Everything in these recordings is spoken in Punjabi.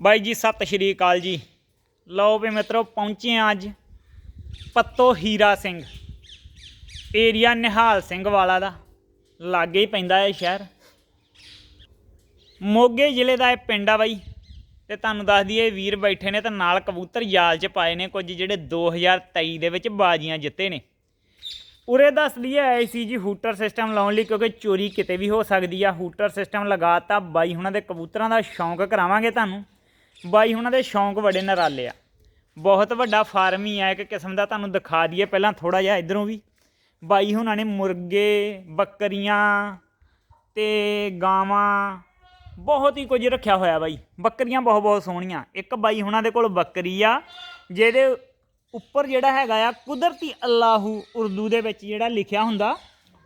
ਬਾਈ ਜੀ, ਸਤਿ ਸ਼੍ਰੀ ਅਕਾਲ ਜੀ। ਲਓ ਵੀ ਮਿੱਤਰੋ, ਪਹੁੰਚੇ ਹਾਂ ਅੱਜ ਪੱਤੋ ਹੀਰਾ ਸਿੰਘ। ਏਰੀਆ ਨਿਹਾਲ ਸਿੰਘ ਵਾਲਾ ਦਾ। ਲਾਗੇ ਹੀ ਪੈਂਦਾ ਹੈ ਸ਼ਹਿਰ। ਮੋਗੇ ਜ਼ਿਲ੍ਹੇ ਦਾ ਇਹ ਪਿੰਡ ਆ ਬਾਈ। ਤੇ ਤੁਹਾਨੂੰ ਦੱਸ ਦਈਏ, ਵੀਰ ਬੈਠੇ ਨੇ ਤੇ ਨਾਲ ਕਬੂਤਰ ਜਾਲ 'ਚ ਪਾਏ ਨੇ ਕੁਝ, ਜਿਹੜੇ 2023 ਦੇ ਵਿੱਚ ਬਾਜ਼ੀਆਂ ਜਿੱਤੇ ਨੇ। ਉਰੇ ਦੱਸ ਦਈਏ, ਆਈ ਸੀ ਜੀ, ਹੂਟਰ ਸਿਸਟਮ ਲਾਉਣ ਲਈ, ਕਿਉਂਕਿ ਚੋਰੀ ਕਿਤੇ ਵੀ ਹੋ ਸਕਦੀ ਆ। ਹੂਟਰ ਸਿਸਟਮ ਲਗਾਤਾ ਬਾਈ ਹੁਣਾਂ ਦੇ ਕਬੂਤਰਾਂ ਦਾ ਸ਼ੌਂਕ ਕਰਾਵਾਂਗੇ ਤੁਹਾਨੂੰ। ਬਾਈ ਉਹਨਾਂ ਦੇ ਸ਼ੌਂਕ ਬੜੇ ਨਰਾਲੇ ਆ। ਬਹੁਤ ਵੱਡਾ ਫਾਰਮ ਹੀ ਆ, ਇੱਕ ਕਿਸਮ ਦਾ ਤੁਹਾਨੂੰ ਦਿਖਾ ਦਈਏ ਪਹਿਲਾਂ ਥੋੜਾ ਜਿਹਾ ਇਧਰੋਂ ਵੀ। ਬਾਈ ਉਹਨਾਂ ਨੇ ਮੁਰਗੇ, ਬੱਕਰੀਆਂ ਤੇ ਗਾਵਾਂ, ਬਹੁਤ ਹੀ ਕੁਝ ਰੱਖਿਆ ਹੋਇਆ ਬਾਈ। ਬੱਕਰੀਆਂ ਬਹੁਤ ਬਹੁਤ ਸੋਹਣੀਆਂ। ਇੱਕ ਬਾਈ ਉਹਨਾਂ ਦੇ ਕੋਲ ਬੱਕਰੀ ਆ, ਜਿਹਦੇ ਉੱਪਰ ਜਿਹੜਾ ਹੈਗਾ ਆ, ਕੁਦਰਤੀ ਅੱਲਾਹੂ ਉਰਦੂ ਦੇ ਵਿੱਚ ਜਿਹੜਾ ਲਿਖਿਆ ਹੁੰਦਾ,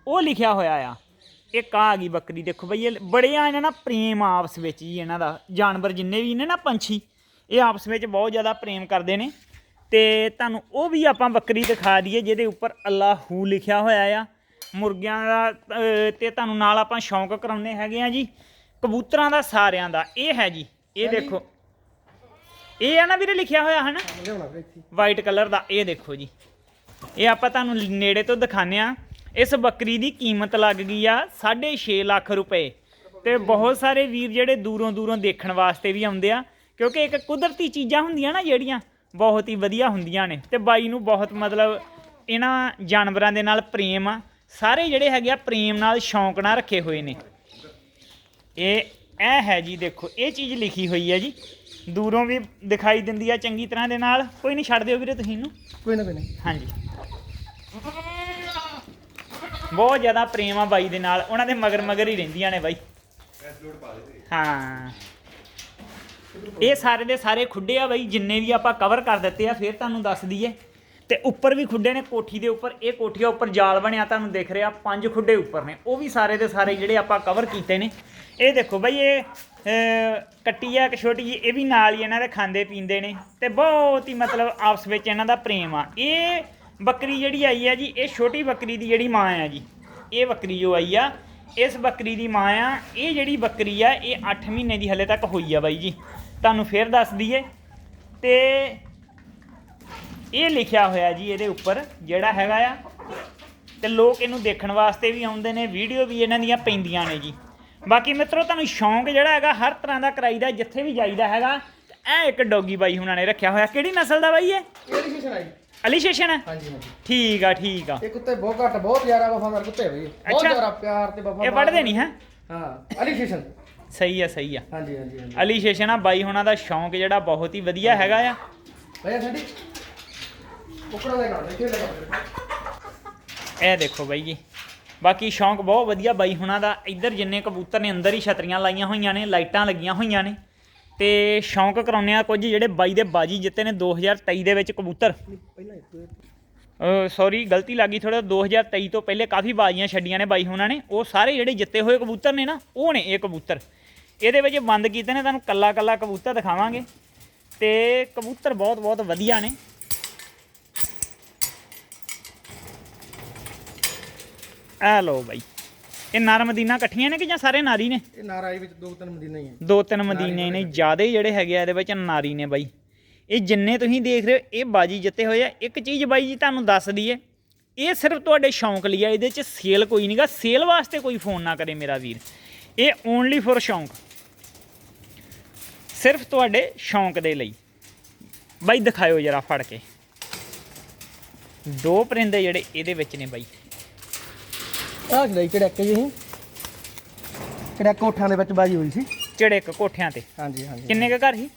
ਉਹ ਲਿਖਿਆ ਹੋਇਆ ਆ। ਇੱਕ ਆ ਗਈ ਬੱਕਰੀ ਦੇਖੋ ਬਈ ਇਹ ਬੜੇ ਆ ਇਹਨਾਂ ਨਾਲ ਪ੍ਰੇਮ ਆਪਸ ਵਿੱਚ ਹੀ ਇਹਨਾਂ ਦਾ। ਜਾਨਵਰ ਜਿੰਨੇ ਵੀ ਨੇ ਨਾ ਪੰਛੀ ਇਹ ਆਪਸ ਵਿੱਚ ਬਹੁਤ ਜ਼ਿਆਦਾ ਪ੍ਰੇਮ ਕਰਦੇ ਨੇ। ਤੇ ਤੁਹਾਨੂੰ ਉਹ ਵੀ ਆਪਾਂ ਬੱਕਰੀ ਦਿਖਾ ਦਈਏ ਜਿਹਦੇ ਉੱਪਰ ਅੱਲਾਹੂ ਲਿਖਿਆ ਹੋਇਆ ਆ। ਮੁਰਗਿਆਂ ਦਾ ਤੇ ਤੁਹਾਨੂੰ ਨਾਲ ਆਪਾਂ ਸ਼ੌਂਕ ਕਰਾਉਨੇ ਹੈਗੇ ਆ ਜੀ। ਕਬੂਤਰਾਂ ਦਾ ਸਾਰਿਆਂ ਦਾ ਇਹ ਹੈ ਜੀ। ਇਹ ਦੇਖੋ। ਇਹ ਆ ਨਾ ਵੀਰੇ ਲਿਖਿਆ ਹੋਇਆ ਹੈ ਨਾ ਲਿਆਉਣਾ ਫਿਰ ਇੱਥੇ। ਵਾਈਟ ਕਲਰ ਦਾ ਇਹ ਦੇਖੋ ਜੀ। ਇਹ ਆਪਾਂ ਤੁਹਾਨੂੰ ਨੇੜੇ ਤੋਂ ਦਿਖਾਉਂਦੇ ਆ। ਇਸ ਬੱਕਰੀ ਦੀ ਕੀਮਤ ਲੱਗ ਗਈ ਆ 6.5 ਲੱਖ ਰੁਪਏ। ਤੇ ਬਹੁਤ ਸਾਰੇ ਵੀਰ ਜਿਹੜੇ ਦੂਰੋਂ ਦੂਰੋਂ ਦੇਖਣ ਵਾਸਤੇ ਵੀ ਆਉਂਦੇ ਆ ਕਿਉਂਕਿ ਇੱਕ ਕੁਦਰਤੀ ਚੀਜ਼ਾਂ ਹੁੰਦੀਆਂ ਨਾ ਜਿਹੜੀਆਂ ਬਹੁਤ ਹੀ ਵਧੀਆ ਹੁੰਦੀਆਂ ਨੇ। ਤੇ ਬਾਈ ਨੂੰ ਬਹੁਤ ਮਤਲਬ ਇਹਨਾਂ ਜਾਨਵਰਾਂ ਦੇ ਨਾਲ ਪ੍ਰੇਮ ਆ ਸਾਰੇ ਜਿਹੜੇ ਹੈਗੇ ਆ ਪ੍ਰੇਮ ਨਾਲ ਸ਼ੌਂਕ ਨਾਲ ਰੱਖੇ ਹੋਏ ਨੇ। ਇਹ ਇਹ ਹੈ ਜੀ ਦੇਖੋ ਇਹ ਚੀਜ਼ ਲਿਖੀ ਹੋਈ ਹੈ ਜੀ। ਦੂਰੋਂ ਵੀ ਦਿਖਾਈ ਦਿੰਦੀ ਆ ਚੰਗੀ ਤਰ੍ਹਾਂ ਦੇ ਨਾਲ। ਕੋਈ ਨਹੀਂ ਛੱਡ ਦਿਓ ਵੀਰੇ ਤੁਸੀਂ ਇਹਨੂੰ। ਕੋਈ ਨਾ ਕੋਈ ਨਾ। ਹਾਂਜੀ। ਬਹੁਤ ਜ਼ਿਆਦਾ ਪ੍ਰੇਮ ਆ ਬਾਈ ਦੇ ਨਾਲ। ਉਹਨਾਂ ਦੇ ਮਗਰ ਮਗਰ ਹੀ ਰਹਿੰਦੀਆਂ ਨੇ ਬਾਈ। ਹਾਂ। ਇਹ ਸਾਰੇ ਦੇ ਸਾਰੇ ਖੁੱਡੇ ਆ ਬਾਈ, ਜਿੰਨੇ ਵੀ ਆਪਾਂ ਕਵਰ ਕਰ ਦਿੱਤੇ ਆ, ਫਿਰ ਤੁਹਾਨੂੰ ਦੱਸ ਦਈਏ। ਤੇ ਉੱਪਰ ਵੀ ਖੁੱਡੇ ਨੇ, ਕੋਠੀ ਦੇ ਉੱਪਰ। ਇਹ ਕੋਠੀਆ ਉੱਪਰ ਜਾਲ ਬਣਿਆ, ਤੁਹਾਨੂੰ ਦਿਖ ਰਿਹਾ, ਪੰਜ ਖੁੱਡੇ ਉੱਪਰ ਨੇ। ਉਹ ਵੀ ਸਾਰੇ ਦੇ ਸਾਰੇ ਜਿਹੜੇ ਆਪਾਂ ਕਵਰ ਕੀਤੇ ਨੇ। ਇਹ ਦੇਖੋ ਬਾਈ, ਇਹ ਕੱਟੀ ਆ, ਇੱਕ ਛੋਟੀ ਜਿਹੀ, ਇਹ ਵੀ ਨਾਲ ਹੀ ਇਹਨਾਂ ਦੇ ਖਾਂਦੇ ਪੀਂਦੇ ਨੇ। ਤੇ ਬਹੁਤ ਹੀ ਮਤਲਬ ਆਪਸ ਵਿੱਚ ਇਹਨਾਂ ਦਾ ਪ੍ਰੇਮ ਆ। ਇਹ ਬੱਕਰੀ ਜਿਹੜੀ ਆਈ ਹੈ ਜੀ, ਇਹ ਛੋਟੀ ਬੱਕਰੀ ਦੀ ਜਿਹੜੀ ਮਾਂ ਆ ਜੀ। ਇਹ ਬੱਕਰੀ ਜੋ ਆਈ ਆ, ਇਸ ਬੱਕਰੀ ਦੀ ਮਾਂ ਆ, ਇਹ ਜਿਹੜੀ ਬੱਕਰੀ ਆ, ਇਹ 8 ਮਹੀਨੇ ਦੀ ਹਲੇ ਤੱਕ ਹੋਈ ਆ ਬਾਈ ਜੀ। ਤੁਹਾਨੂੰ ਫੇਰ ਦੱਸ ਦਈਏ। ਤੇ ਇਹ ਲਿਖਿਆ ਹੋਇਆ ਜੀ ਇਹਦੇ ਉੱਪਰ, ਜਿਹੜਾ ਹੈਗਾ ਆ, ਤੇ ਲੋਕ ਇਹਨੂੰ ਦੇਖਣ ਵਾਸਤੇ ਵੀ ਆਉਂਦੇ ਨੇ, ਵੀਡੀਓ ਵੀ ਇਹਨਾਂ ਦੀਆਂ ਪੈਂਦੀਆਂ ਨੇ ਜੀ। ਬਾਕੀ ਮਿੱਤਰੋ, ਤੁਹਾਨੂੰ ਸ਼ੌਂਕ ਜਿਹੜਾ ਹੈਗਾ, ਹਰ ਤਰ੍ਹਾਂ ਦਾ ਕਰਾਈਦਾ ਜਿੱਥੇ ਵੀ ਜਾਈਦਾ ਹੈਗਾ ਇਹ ਇੱਕ ਡੌਗੀ ਬਾਈ ਹੁਣਾਂ ਨੇ ਰੱਖਿਆ ਹੋਇਆ। ਕਿਹੜੀ ਨਸਲ ਦਾ ਬਾਈ ਇਹ? ਕਿਹੜੀ ਸ਼ੀਸ਼ਣ ਅਲੀ ਸ਼ੇਸ਼ਨ ਹੈ ਹਾਂਜੀ ਹਾਂਜੀ। ਠੀਕ ਆ ਠੀਕ ਆ। ਇਹ ਕੁੱਤੇ ਬਹੁਤ ਘੱਟ ਬਹੁਤ ਜ਼ਿਆਦਾ ਵਫਾਦਾਰ ਕੁੱਤੇ ਬਈ। ਬਹੁਤ ਅੱਛਾ। ਜ਼ਿਆਦਾ ਪਿਆਰ ਤੇ ਵਫਾਦਾਰ ਇਹ ਵੱਢਦੇ ਨਹੀਂ ਹੈ? ਹਾਂ ਅਲੀ ਸ਼ੀਸ਼ਣ। ਸਹੀ ਆ ਸਹੀ ਆ। ਹਾਂਜੀ ਹਾਂਜੀ ਹਾਂਜੀ। ਅਲੀ ਸ਼ੇਸ਼ਨ ਆ ਬਾਈ ਹੁਣਾਂ ਦਾ ਸ਼ੌਂਕ ਜਿਹੜਾ ਬਹੁਤ ਹੀ ਵਧੀਆ ਹੈਗਾ ਆ। ਭਈਆ ਠੰਡੀ ਕੁਕੜਾ ਦੇ ਨਾਲ ਦੇਖੇ ਲਗਾ ਇਹ ਦੇਖੋ ਬਾਈ ਜੀ। ਬਾਕੀ ਸ਼ੌਂਕ ਬਹੁਤ ਵਧੀਆ ਬਾਈ ਹੁਣਾਂ ਦਾ। ਇੱਧਰ ਜਿੰਨੇ ਕਬੂਤਰ ਨੇ ਅੰਦਰ ਹੀ ਛਤਰੀਆਂ ਲਾਈਆਂ ਹੋਈਆਂ ਨੇ ਲਾਈਟਾਂ ਲੱਗੀਆਂ ਹੋਈਆਂ ਨੇ। ਤੇ ਸ਼ੌਂਕ ਕਰਾਉਂਦੇ ਆ ਕੁਝ ਜਿਹੜੇ ਬਾਈ ਦੇ ਬਾਜੀ ਜਿੱਤੇ ਨੇ 2023 ਦੇ ਵਿੱਚ ਕਬੂਤਰ। ਪਹਿਲਾਂ ਇੱਕ ਸੌਰੀ ਗਲਤੀ ਲੱਗੀ ਥੋੜਾ 2023 ਤੋਂ ਪਹਿਲੇ ਕਾਫੀ ਬਾਜ਼ੀਆਂ ਛੱਡੀਆਂ ਨੇ ਬਾਈ ਹੁਣਾਂ ਨੇ। ਉਹ ਸਾਰੇ ਜਿਹੜੇ ਜਿੱਤੇ ਹੋਏ ਕਬੂਤਰ ਨੇ ਨਾ, ਉਹ ਨੇ ਇਹ ਕਬੂਤਰ। ਇਹਦੇ ਵਿੱਚ ਬੰਦ ਕੀਤੇ ਨੇ, ਤੁਹਾਨੂੰ ਕੱਲਾ ਕੱਲਾ ਕਬੂਤਰ ਦਿਖਾਵਾਂਗੇ। ਤੇ ਕਬੂਤਰ ਬਹੁਤ ਬਹੁਤ ਵਧੀਆ ਨੇ। ਆ ਲਓ ਬਾਈ। ਇਹ ਨਰ ਮਦੀਨਾ ਇਕੱਠੀਆਂ ਨੇ ਕਿ ਜਾਂ ਸਾਰੇ ਨਾਰੀ ਨੇ? ਇਹ ਨਾਰਾਈ ਵਿੱਚ ਦੋ ਤਿੰਨ ਮਦੀਨੇ ਹੀ ਹੈ ਦੋ ਤਿੰਨ ਮਦੀਨੇ ਨੇ ਜਿਆਦੇ ਜਿਹੜੇ ਹੈਗੇ ਆ ਇਹਦੇ ਵਿੱਚ ਨਾਰੀ ਨੇ ਬਾਈ। ਇਹ ਜਿੰਨੇ ਤੁਸੀਂ ਦੇਖ ਰਹੇ ਹੋ ਇਹ ਬਾਜੀ ਜਿੱਤੇ ਹੋਏ ਆ। ਇੱਕ ਚੀਜ਼ ਬਾਈ ਜੀ ਤੁਹਾਨੂੰ ਦੱਸ ਦਈਏ ਇਹ ਸਿਰਫ ਤੁਹਾਡੇ ਸ਼ੌਂਕ ਲਈ ਆ ਇਹਦੇ 'ਚ ਸੇਲ ਕੋਈ ਨਹੀਂਗਾ ਸੇਲ ਵਾਸਤੇ ਕੋਈ ਫੋਨ ਨਾ ਕਰੇ ਮੇਰਾ ਵੀਰ। ਇਹ ਓਨਲੀ ਫॉर ਸ਼ੌਂਕ। ਸਿਰਫ ਤੁਹਾਡੇ ਸ਼ੌਂਕ ਦੇ ਲਈ। ਬਾਈ ਦਿਖਾਇਓ ਜਰਾ ਫੜ ਕੇ। ਦੋ ਪਰਿੰਦੇ ਜਿਹੜੇ ਇਹਦੇ ਵਿੱਚ ਨੇ ਬਾਈ। ਆਹ ਛੜਾਈ ਚੜੈਕ ਜੀ ਸੀ ਚੜੈਕ ਕੋਠਾਂ ਦੇ ਵਿੱਚ ਬਾਜੀ ਹੋਈ ਸੀ। ਚੜੇਕ ਕੋਠਿਆਂ ਤੇ? ਹਾਂਜੀ ਹਾਂਜੀ। ਕਿੰਨੇ ਕੁ ਘਰ ਸੀ?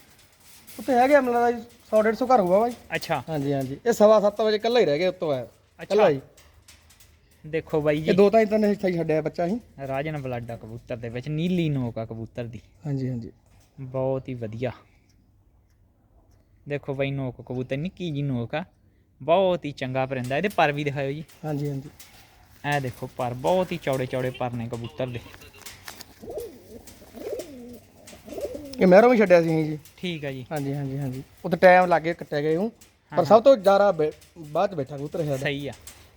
ਉੱਤੇ ਹੈਗੇ ਅਮਲਾ ਦਾ 100 150 ਘਰ ਹੋਊਗਾ ਬਾਈ। ਅੱਛਾ। ਹਾਂਜੀ ਹਾਂਜੀ। ਇਹ ਸਵਾ ਸੱਤ ਵਜੇ ਕੱਲਾ ਹੀ ਰਹਿ ਗਿਆ ਉੱਤੋਂ ਆਇਆ। ਕੱਲਾ ਹੀ। ਦੇਖੋ ਬਾਈ ਇਹ ਜੀ ਦੋ ਤਾਂ ਇਦਾਂ ਨੇ ਇੱਥੇ ਹੀ ਛੱਡਿਆ ਬੱਚਾ ਸੀ ਰਾਜਨ ਬਲਾਡਾ ਕਬੂਤਰ ਦੇ ਵਿੱਚ ਨੀਲੀ ਨੋਕ ਆ ਕਬੂਤਰ ਦੀ। ਹਾਂਜੀ ਹਾਂਜੀ। ਬਹੁਤ ਹੀ ਵਧੀਆ। ਦੇਖੋ ਬਾਈ ਨੋਕ ਕਬੂਤਰ ਨਿੱਕੀ ਜੀ ਨੋਕ ਆ। ਬਹੁਤ ਹੀ ਚੰਗਾ ਪਰਿੰਦਾ। ਇਹਦੇ ਪਰ ਵੀ ਦਿਖਾਇਓ ਜੀ। ਹਾਂਜੀ ਹਾਂਜੀ। ਇਹ ਦੇਖੋ ਪਰ ਬਹੁਤ ਹੀ ਚੌੜੇ ਚੌੜੇ ਪਰ ਨੇ ਕਬੂਤਰ ਦੇ। ਇਹ ਮਹਿਰੋਂ ਵੀ ਛੱਡਿਆ ਸੀ ਜੀ। ਠੀਕ ਆ ਜੀ। ਹਾਂਜੀ ਹਾਂਜੀ ਹਾਂਜੀ। ਉੱਥੇ ਟਾਈਮ ਲੱਗੇ ਕੱਟਿਆ ਗਏ ਹੂੰ ਪਰ ਸਭ ਤੋਂ ਜ਼ਿਆਦਾ ਬੈ- ਬਾਅਦ ਚ ਬੈਠਾ ਕਬੂਤਰ ਹੈ ਸਹੀ ਆ।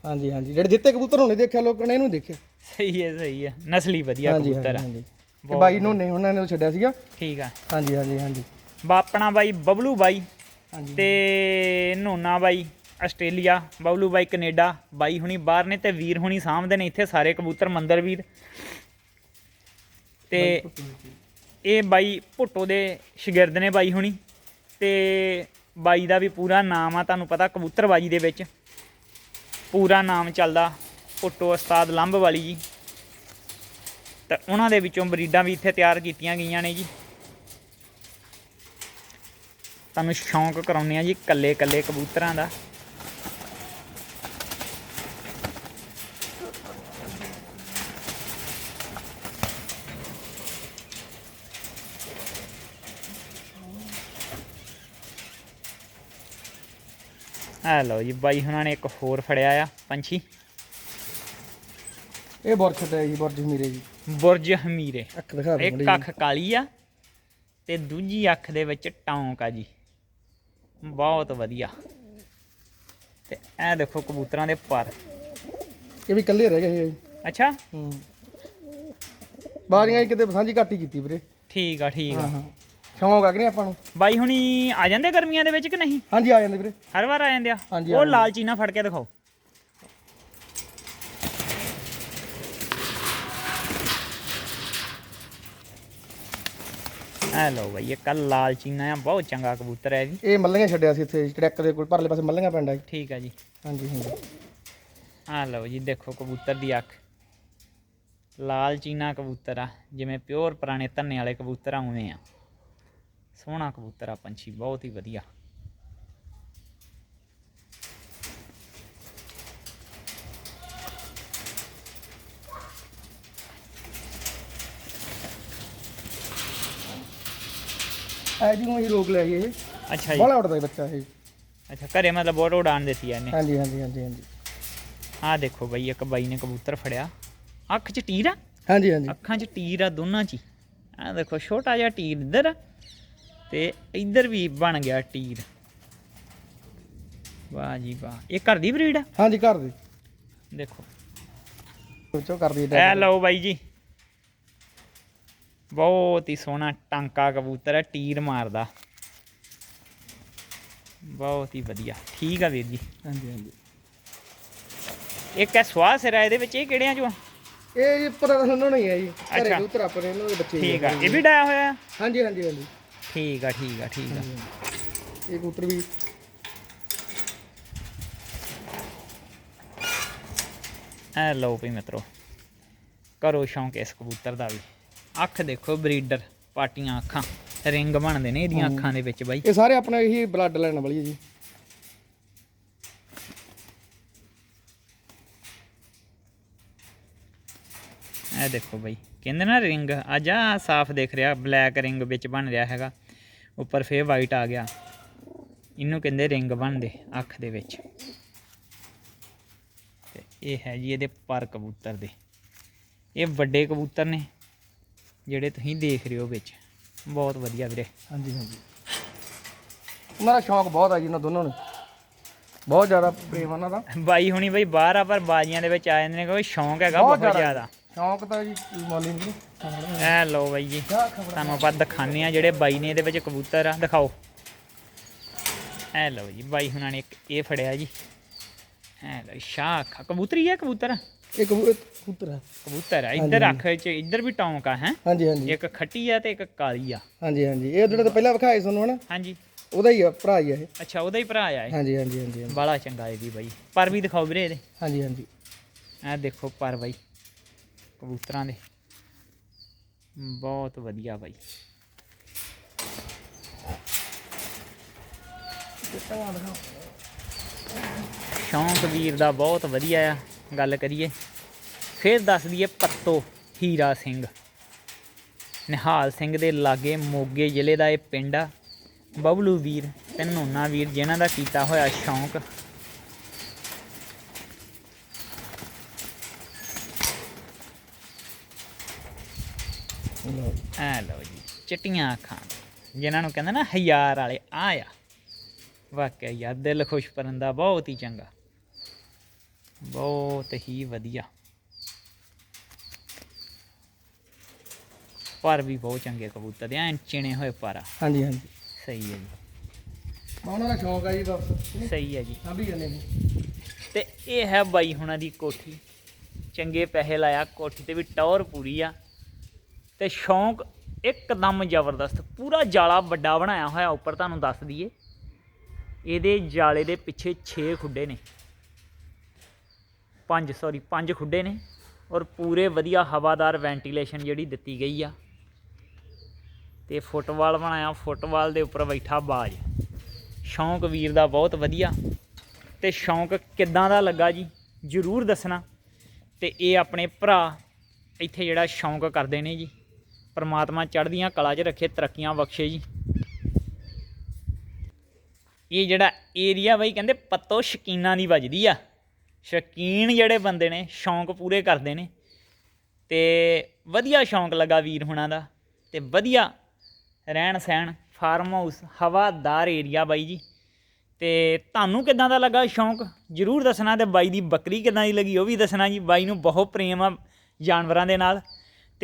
ਹਾਂਜੀ ਹਾਂਜੀ। ਜਿਹੜੇ ਜਿੱਤੇ ਕਬੂਤਰ ਹੋਣੇ ਦੇਖਿਆ ਲੋਕਾਂ ਨੇ ਇਹਨੂੰ ਦੇਖਿਆ। ਸਹੀ ਹੈ ਸਹੀ ਹੈ ਨਸਲੀ ਵਧੀਆ ਹਾਂਜੀ ਕਬੂਤਰ ਆ। ਹਾਂਜੀ ਹਾਂਜੀ। ਇਹ ਬਾਈ ਨੂੰ ਨਹੀਂ ਉਹਨਾਂ ਨੇ ਛੱਡਿਆ ਸੀਗਾ। ਠੀਕ ਆ। ਹਾਂਜੀ ਹਾਂਜੀ ਹਾਂਜੀ। ਬਾਪਣਾ ਬਾਈ ਬਬਲੂ ਬਾਈ ਹਾਂਜੀ ਤੇ ਨੋਨਾ ਬਾਈ। ਆਸਟ੍ਰੇਲੀਆ ਬਬਲੂ ਬਾਈ ਕੈਨੇਡਾ ਬਾਈ ਹੁਣੀ ਬਾਹਰ ਨੇ ਤੇ ਵੀਰ ਹੁਣੀ ਸਾਹਮਣੇ ਨੇ ਇੱਥੇ ਸਾਰੇ ਕਬੂਤਰ ਮੰਦਰ ਵੀਰ। ਤੇ ਇਹ ਬਾਈ ਭੁੱਟੋ ਦੇ ਸ਼ਾਗਿਰਦ ਨੇ ਬਾਈ ਹੁਣੀ। ਤੇ ਬਾਈ ਦਾ ਵੀ ਪੂਰਾ ਨਾਮ ਆ ਤੁਹਾਨੂੰ ਪਤਾ ਕਬੂਤਰਬਾਜੀ ਦੇ ਵਿੱਚ। ਪੂਰਾ ਨਾਮ ਚੱਲਦਾ ਭੁੱਟੋ ਉਸਤਾਦ ਲੰਬ ਵਾਲੀ ਜੀ। ਤੇ ਉਹਨਾਂ ਦੇ ਵਿੱਚੋਂ ਬਰੀਡਾਂ ਵੀ ਇੱਥੇ ਤਿਆਰ ਕੀਤੀਆਂ ਗਈਆਂ ਨੇ ਜੀ। ਤੁਹਾਨੂੰ ਸ਼ੌਂਕ ਕਰਾਉਂਦੇ ਆ ਜੀ ਕੱਲੇ ਕੱਲੇ ਕਬੂਤਰਾਂ ਦਾ। ਆ ਲਓ ਜੀ ਬਾਈ ਹੁਣਾਂ ਨੇ ਇੱਕ ਹੋਰ ਫੜਿਆ ਆ ਪੰਛੀ। ਇਹ ਬੁਰਜ ਤੇ ਜੀ ਬੁਰਜ ਮੀਰੇ ਜੀ। ਬੁਰਜ ਹਮੀਰੇ। ਅੱਖ ਦਿਖਾ ਦੇ ਇੱਕ ਅੱਖ ਕਾਲੀ ਆ ਤੇ ਦੂਜੀ ਅੱਖ ਦੇ ਵਿੱਚ ਟੌਂਕ ਆ ਜੀ। ਬਹੁਤ ਵਧੀਆ। ਤੇ ਇਹ ਦੇਖੋ ਕਬੂਤਰਾਂ ਦੇ ਪਰ। ਇਹ ਵੀ ਇਕੱਲੇ ਰਹਿ ਗਏ ਜੀ ਅੱਛਾ? ਹੂੰ। ਬਾਰੀਆਂ ਕਿਤੇ ਸਾਂਝੀ ਘੱਟ ਕੀਤੀ ਵੀਰੇ। ਠੀਕ ਆ ਠੀਕ ਆ। ਸ਼ੌਂਕ ਆ ਕਿ ਨਹੀਂ ਆਪਾਂ ਨੂੰ? ਬਾਈ ਹੁਣੀ ਆ ਜਾਂਦੇ ਗਰਮੀਆਂ ਦੇ ਵਿੱਚ ਕਿ ਨਹੀਂ? ਹਾਂਜੀ ਆ ਜਾਂਦੇ ਵੀਰੇ। ਹਰ ਵਾਰ ਆ ਜਾਂਦੇ ਆ। ਹਾਂਜੀ, ਆ ਉਹ। ਲਾਲ ਚੀਨਾ ਫੜ ਕੇ ਦਿਖਾਓ। ਆ ਲਓ ਬਾਈ ਇਹ ਕੱਲ ਲਾਲ ਚੀਨਾ ਆ ਬਹੁਤ ਚੰਗਾ ਕਬੂਤਰ ਹੈ ਜੀ। ਇਹ ਮੱਲੀਆਂ ਛੱਡਿਆ ਸੀ ਇੱਥੇ ਟਰੈਕ ਦੇ ਕੋਲ ਪਰਲੇ ਪਾਸੇ ਮੱਲੀਆਂ ਪਿੰਡ ਜੀ ਠੀਕ ਆ ਜੀ। ਹਾਂਜੀ ਹਾਂਜੀ। ਆ ਲਓ ਜੀ ਦੇਖੋ ਕਬੂਤਰ ਦੀ ਅੱਖ। ਲਾਲ ਚੀਨਾ ਕਬੂਤਰ ਆ ਜਿਵੇਂ ਪਿਓਰ ਪੁਰਾਣੇ ਧੰਨੇ ਵਾਲੇ ਕਬੂਤਰ ਆ ਉਵੇਂ ਆ। ਸੋਹਣਾ ਕਬੂਤਰ ਆ ਪੰਛੀ ਬਹੁਤ ਹੀ ਵਧੀਆ। ਐ ਜੀ ਨੂੰ ਅਸੀਂ ਰੋਕ ਲਿਆ ਇਹ। ਅੱਛਾ ਜੀ। ਬੜਾ ਉੱਡਦਾ ਜੀ ਬੱਚਾ ਇਹ। ਅੱਛਾ ਘਰੇ ਮਤਲਬ ਬਹੁਤ ਉਡਾਣ ਦਿੱਤੀ ਆ ਇਹਨੇ। ਹਾਂਜੀ ਹਾਂਜੀ ਹਾਂਜੀ ਹਾਂਜੀ। ਆਹ ਦੇਖੋ ਬਈ ਇੱਕ ਬਾਈ ਨੇ ਕਬੂਤਰ ਫੜਿਆ। ਅੱਖ 'ਚ ਟੀਰ ਆ? ਹਾਂਜੀ ਹਾਂਜੀ। ਅੱਖਾਂ 'ਚ ਟੀਰ ਆ ਦੋਨਾਂ 'ਚ ਹੀ। ਆਹ ਦੇਖੋ ਛੋਟਾ ਜਿਹਾ ਟੀਰ ਇੱਧਰ ਆ। ਤੇ ਇੱਧਰ ਵੀ ਬਣ ਗਿਆ ਟੀਰ। ਵਾਹ ਜੀ ਵਾਹ ਇਹ ਘਰ ਦੀ ਬਰੀਡ ਆ? ਹਾਂਜੀ ਘਰ ਦੇ। ਦੇਖੋ। ਵਿੱਚੋਂ ਕਰਦੀ ਐ ਲਓ ਬਾਈ ਜੀ। ਬਹੁਤ ਹੀ ਸੋਹਣਾ ਟਾਂਕਾ ਕਬੂਤਰ ਹੈ ਟੀਰ ਮਾਰਦਾ। ਬਹੁਤ ਹੀ ਵਧੀਆ ਠੀਕ ਆ ਵੀਰ ਜੀ। ਹਾਂਜੀ ਹਾਂਜੀ। ਇੱਕ ਹੈ ਸਵਾਹ ਸਿਰਾ ਇਹਦੇ ਵਿੱਚ ਇਹ ਕਿਹੜਿਆਂ ਚੋਂ ਆ? ਇਹ ਜੀ ਪਤਾ ਤਾਂ ਸਾਨੂੰ ਨਹੀਂ ਹੈ ਜੀ। ਘਰੇ ਅੱਛਾ। ਕਬੂਤਰ ਆਪਣੇ ਇਹਨਾਂ ਦੇ ਬੱਚੇ ਠੀਕ ਆ ਇਹ ਵੀ ਡਾਇਆ ਹੋਇਆ? ਹਾਂਜੀ ਹਾਂਜੀ ਹਾਂਜੀ। ਠੀਕ ਆ ਠੀਕ ਆ ਠੀਕ ਆ। ਇਹ ਕਬੂਤਰ ਵੀ ਐ ਲਓ ਵੀ ਮਿੱਤਰੋ ਕਰੋ ਸ਼ੌਂਕ ਇਸ ਕਬੂਤਰ ਦਾ ਵੀ। ਅੱਖ ਦੇਖੋ ਬਰੀਡਰ ਪਾਟੀਆਂ ਅੱਖਾਂ ਰਿੰਗ ਬਣਦੇ ਨੇ ਇਹਦੀਆਂ ਅੱਖਾਂ ਦੇ ਵਿੱਚ ਬਾਈ। ਇਹ ਸਾਰੇ ਆਪਣਾ ਇਹੀ ਬਲੱਡ ਲੈਣ ਵਾਲੀ ਹੈ ਜੀ। ਇਹ ਦੇਖੋ ਬਾਈ ਕਹਿੰਦੇ ਨਾ ਰਿੰਗ ਅੱਜ ਆ ਸਾਫ਼ ਦਿਖ ਰਿਹਾ ਬਲੈਕ ਰਿੰਗ ਵਿੱਚ ਬਣ ਰਿਹਾ ਹੈਗਾ। ਉੱਪਰ ਫੇਰ ਵਾਈਟ ਆ ਗਿਆ। ਇਹਨੂੰ ਕਹਿੰਦੇ ਰਿੰਗ ਬਣਦੇ ਅੱਖ ਦੇ ਵਿੱਚ। ਤੇ ਇਹ ਹੈ ਜੀ ਇਹਦੇ ਪਰ ਕਬੂਤਰ ਦੇ। ਇਹ ਵੱਡੇ ਕਬੂਤਰ ਨੇ ਜਿਹੜੇ ਤੁਸੀਂ ਦੇਖ ਰਹੇ ਹੋ ਵਿੱਚ। ਬਹੁਤ ਵਧੀਆ ਵੀਰੇ। ਹਾਂਜੀ ਹਾਂਜੀ। ਉਹਨਾਂ ਦਾ ਸ਼ੌਂਕ ਬਹੁਤ ਆ ਜੀ ਉਹਨਾਂ ਦੋਨਾਂ ਨੂੰ। ਬਹੁਤ ਜ਼ਿਆਦਾ ਪ੍ਰੇਮ ਉਹਨਾਂ ਦਾ। ਬਾਈ ਹੁਣੀ ਬਈ ਬਾਹਰ ਆ ਪਰ ਬਾਜੀਆਂ ਦੇ ਵਿੱਚ ਆ ਜਾਂਦੇ ਨੇ ਕਿਉਂਕਿ ਸ਼ੌਂਕ ਹੈਗਾ ਬਹੁਤ ਬਹੁਤ ਜ਼ਿਆਦਾ। ਸ਼ੌਂਕ ਤਾਂ ਜੀ ਮੌਲੀ ਨਹੀਂ ਐ ਲਓ ਬਾਈ ਜੀ ਤੁਹਾਨੂੰ ਆਪਾਂ ਦਿਖਾਉਂਦੇ ਆ ਜਿਹੜੇ ਬਾਈ ਨੇ ਇਹਦੇ ਵਿੱਚ ਕਬੂਤਰ ਆ ਦਿਖਾਓ। ਐ ਲਓ ਜੀ ਬਾਈ ਹੁਣਾਂ ਨੇ ਇੱਕ ਇਹ ਫੜਿਆ ਜੀ। ਐ ਲਓ ਸ਼ਾਖ ਕਬੂਤਰੀ ਹੈ ਕਬੂਤਰ? ਇਹ ਕਬੂਤਰ ਆ। ਕਬੂਤਰ ਆ ਇੱਧਰ ਅੱਖ ਚ ਇੱਧਰ ਵੀ ਟੌਂਕ ਆ ਹੈ? ਹਾਂਜੀ ਹਾਂਜੀ। ਇੱਕ ਖੱਟੀ ਆ ਤੇ ਇੱਕ ਕਾਲੀ ਆ। ਹਾਂਜੀ ਹਾਂਜੀ। ਇਹ ਜਿਹੜਾ ਤਾਂ ਪਹਿਲਾਂ ਵਿਖਾਏ ਤੁਹਾਨੂੰ ਹਨਾ? ਹਾਂਜੀ। ਉਹਦਾ ਹੀ ਆ ਭਰਾ ਹੀ ਆ ਇਹ। ਅੱਛਾ ਉਹਦਾ ਹੀ ਭਰਾ ਆ ਇਹ? ਹਾਂਜੀ ਹਾਂਜੀ ਹਾਂਜੀ ਹਾਂਜੀ। ਬਾਲਾ ਚੰਗਾ ਇਹ ਵੀ ਬਾਈ। ਪਰ ਵੀ ਦਿਖਾਓ ਵੀਰੇ ਇਹਦੇ। ਹਾਂਜੀ ਹਾਂਜੀ। ਐ ਦੇਖੋ ਪਰ ਬਾਈ। ਕਬੂਤਰਾਂ ਦੇ। ਬਹੁਤ ਵਧੀਆ ਬਾਈ। ਸ਼ੌਂਕ ਵੀਰ ਦਾ ਬਹੁਤ ਵਧੀਆ ਆ, ਗੱਲ ਕਰੀਏ। ਫਿਰ ਦੱਸ ਦਈਏ ਪੱਤੋ ਹੀਰਾ ਸਿੰਘ। ਨਿਹਾਲ ਸਿੰਘ ਦੇ ਲਾਗੇ ਮੋਗੇ ਜ਼ਿਲ੍ਹੇ ਦਾ ਇਹ ਪਿੰਡ ਆ। ਬਬਲੂ ਵੀਰ ਤੇ ਨੋਨਾ ਵੀਰ ਜਿਨ੍ਹਾਂ ਦਾ ਕੀਤਾ ਹੋਇਆ ਸ਼ੌਂਕ। ਐ ਲਓ ਜੀ ਚਿੱਟੀਆਂ ਅੱਖਾਂ। ਜਿਨ੍ਹਾਂ ਨੂੰ ਕਹਿੰਦੇ ਨਾ ਹਜ਼ਾਰ ਵਾਲੇ ਆ। ਆ ਵਾਕਿਆ ਯਾਰ ਦਿਲ ਖੁਸ਼ ਕਰਨ ਦਾ ਬਹੁਤ ਹੀ ਚੰਗਾ। ਬਹੁਤ ਹੀ ਵਧੀਆ। ਪਰ ਵੀ ਬਹੁਤ ਚੰਗੇ ਕਬੂਤਰ ਦੇ ਐਨ ਚਿਣੇ ਹੋਏ ਪਰ ਹਾਂਜੀ ਹਾਂਜੀ। ਸਹੀ ਹੈ ਜੀ। ਉਹਨਾਂ ਦਾ ਸ਼ੌਂਕ ਆ ਜੀ ਬਸ। ਸਹੀ ਹੈ ਜੀ। ਸਾਂਭੀ ਜਾਂਦੇ ਨੇ। ਤੇ ਇਹ ਹੈ ਬਾਈ ਹੁਣਾਂ ਦੀ ਕੋਠੀ। ਚੰਗੇ ਪੈਸੇ ਲਾਇਆ ਕੋਠੀ ਤੇ ਵੀ ਟੌਰ ਪੂਰੀ ਆ। ਤੇ ਸ਼ੌਂਕ ਇੱਕਦਮ ਜ਼ਬਰਦਸਤ, ਪੂਰਾ ਜਾਲਾ ਵੱਡਾ ਬਣਾਇਆ ਹੋਇਆ, ਉੱਪਰ ਤੁਹਾਨੂੰ ਦੱਸ ਦਈਏ। ਇਹਦੇ ਜਾਲੇ ਦੇ ਪਿੱਛੇ 6 ਖੁੱਡੇ ਨੇ। ਪੰਜ ਸੌਰੀ ਪੰਜ ਖੁੱਡੇ ਨੇ ਔਰ ਪੂਰੇ ਵਧੀਆ ਹਵਾਦਾਰ ਵੈਂਟੀਲੇਸ਼ਨ ਜਿਹੜੀ ਦਿੱਤੀ ਗਈ ਆ। ਤੇ ਫੁੱਟਬਾਲ ਬਣਾਇਆ, ਫੁੱਟਬਾਲ ਦੇ ਉੱਪਰ ਬੈਠਾ ਬਾਜ। ਸ਼ੌਂਕ ਵੀਰ ਦਾ ਬਹੁਤ ਵਧੀਆ। ਤੇ ਸ਼ੌਂਕ ਕਿੱਦਾਂ ਦਾ ਲੱਗਾ ਜੀ? ਜਰੂਰ ਦੱਸਣਾ। ਤੇ ਇਹ ਆਪਣੇ ਭਰਾ ਇੱਥੇ ਜਿਹੜਾ ਸ਼ੌਂਕ ਕਰਦੇ ਨੇ ਜੀ। ਪਰਮਾਤਮਾ ਚੜ੍ਹਦੀਆਂ ਕਲਾ 'ਚ ਰੱਖੇ, ਤਰੱਕੀਆਂ ਬਖਸ਼ੇ ਜੀ। ਇਹ ਜਿਹੜਾ ਏਰੀਆ ਬਈ ਕਹਿੰਦੇ ਪੱਤੋ ਸ਼ਕੀਨਾਂ ਦੀ ਵੱਜਦੀ ਆ। ਸ਼ਕੀਨ ਜਿਹੜੇ ਬੰਦੇ ਨੇ, ਸ਼ੌਂਕ ਪੂਰੇ ਕਰਦੇ ਨੇ। ਤੇ ਵਧੀਆ ਸ਼ੌਂਕ ਲੱਗਾ ਵੀਰ ਹੁਣਾਂ ਦਾ ਤੇ ਵਧੀਆ ਰਹਿਣ ਸਹਿਣ ਫਾਰਮ ਹਾਊਸ ਹਵਾਦਾਰ ਏਰੀਆ ਬਾਈ ਜੀ। ਤੇ ਤੁਹਾਨੂੰ ਕਿਦਾਂ ਦਾ ਲੱਗਾ ਸ਼ੌਂਕ? ਜਰੂਰ ਦੱਸਣਾ ਤੇ ਬਾਈ ਦੀ ਬੱਕਰੀ ਕਿਦਾਂ ਦੀ ਲੱਗੀ ਉਹ ਵੀ ਦੱਸਣਾ ਜੀ। ਬਾਈ ਨੂੰ ਬਹੁਤ ਪ੍ਰੇਮ ਆ ਜਾਨਵਰਾਂ ਦੇ ਨਾਲ।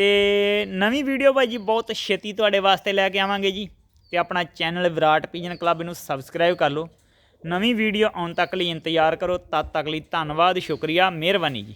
ਤੇ ਨਵੀਂ ਵੀਡੀਓ ਬਾਈ ਜੀ ਬਹੁਤ ਛੇਤੀ ਤੁਹਾਡੇ ਵਾਸਤੇ ਲੈ ਕੇ ਆਵਾਂਗੇ ਜੀ ਤੇ ਆਪਣਾ ਚੈਨਲ ਵਿਰਾਟ ਪੀਜਨ ਕਲੱਬ ਨੂੰ ਸਬਸਕ੍ਰਾਈਬ ਕਰ ਲਓ। ਨਵੀਂ ਵੀਡੀਓ ਆਉਣ ਤੱਕ ਲਈ ਇੰਤਜ਼ਾਰ ਕਰੋ। ਤਦ ਤੱਕ ਲਈ ਧੰਨਵਾਦ, ਸ਼ੁਕਰੀਆ, ਮਿਹਰਬਾਨੀ ਜੀ।